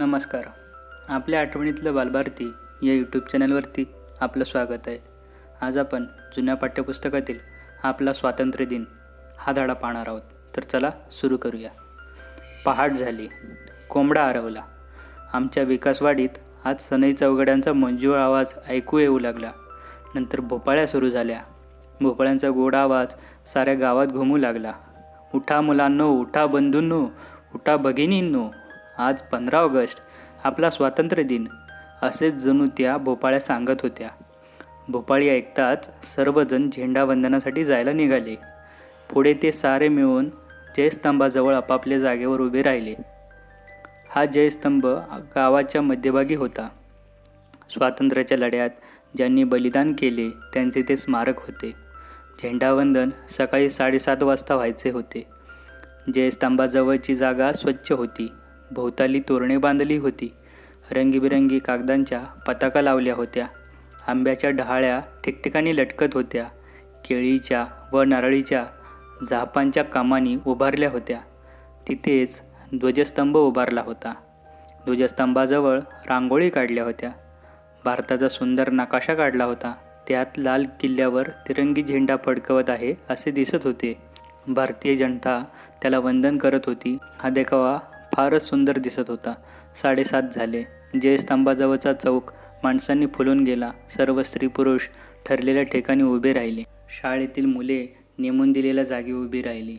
नमस्कार. आपल्या आठवणीतलं बालभारती या यूट्यूब चॅनलवरती आपलं स्वागत आहे. आज आपण जुन्या पाठ्यपुस्तकातील आपला स्वातंत्र्य दिन हा धडा पाहणार आहोत. तर चला सुरू करूया. पहाट झाली. कोंबडा आरवला आमच्या विकासवाडीत आज सनई चौघड्यांचा मंजूळ आवाज ऐकू येऊ लागला. नंतर भोपाळ्या सुरू झाल्या. भोपाळ्यांचा गोड आवाज साऱ्या गावात घुमू लागला. उठा मुलांनो उठा बंधूंनो उठा भगिनींनो आज पंधरा ऑगस्ट आपला स्वातंत्र्य दिन असेच जणू त्या भोपाळ्या सांगत होत्या. भोपाळी ऐकताच सर्वजण झेंडावंदनासाठी जायला निघाले. पुढे ते सारे मिळून जयस्तंभाजवळ आपापल्या जागेवर उभे राहिले. हा जयस्तंभ गावाच्या मध्यभागी होता. स्वातंत्र्याच्या लढ्यात ज्यांनी बलिदान केले त्यांचे ते स्मारक होते. झेंडावंदन सकाळी साडेसात वाजता व्हायचे होते. जयस्तंभाजवळची जागा स्वच्छ होती. भोवताली तोरणे बांधली होती. रंगीबिरंगी कागदांच्या पताका लावल्या होत्या. आंब्याच्या डहाळ्या ठिकठिकाणी लटकत होत्या. केळीच्या व नारळीच्या झापांच्या कामानी उभारल्या होत्या. तिथेच ध्वजस्तंभ उभारला होता. ध्वजस्तंभाजवळ रांगोळी काढल्या होत्या. भारताचा सुंदर नकाशा काढला होता. त्यात लाल किल्ल्यावर तिरंगी झेंडा फडकवत आहे असे दिसत होते. भारतीय जनता त्याला वंदन करत होती. हा देखावा फारच सुंदर दिसत होता. साडेसात झाले. जयस्तंभाजवळचा चौक माणसांनी फुलून गेला. सर्व स्त्री पुरुष ठरलेल्या ठिकाणी उभे राहिले. शाळेतील मुले नेमून दिलेल्या जागी उभी राहिली.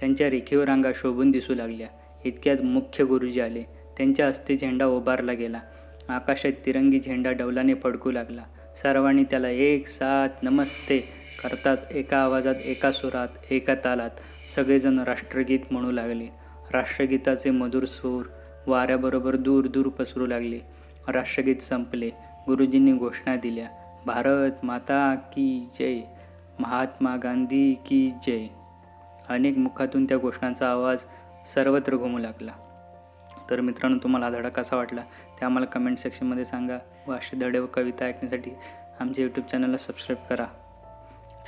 त्यांच्या रेखीव रांगा शोभून दिसू लागल्या. इतक्यात मुख्य गुरुजी आले. त्यांच्या हस्ते झेंडा उभारला गेला. आकाशात तिरंगी झेंडा डौलाने फडकू लागला. सर्वांनी त्याला एक साथ नमस्ते करताच एका आवाजात एका सुरात एका तालात सगळेजण राष्ट्रगीत म्हणू लागले. राष्ट्रगीताचे मधुर सूर वाऱ्याबरोबर दूर दूर पसरू लागले. राष्ट्रगीत संपले. गुरुजींनी घोषणा दिल्या. भारत माता की जय. महात्मा गांधी की जय. अनेक मुखातून त्या घोषणांचा आवाज सर्वत्र घुमू लागला. तर मित्रांनो तुम्हाला धडा कसा वाटला? ते आम्हाला कमेंट सेक्शनमध्ये सांगा व असे धडे व कविता ऐकण्यासाठी आमच्या यूट्यूब चॅनलला सबस्क्राईब करा.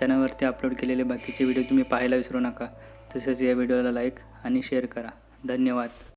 चॅनलवरती अपलोड केलेले बाकीचे व्हिडिओ तुम्ही पाहायला विसरू नका. तसेच या व्हिडिओला लाईक आणि शेअर करा. धन्यवाद.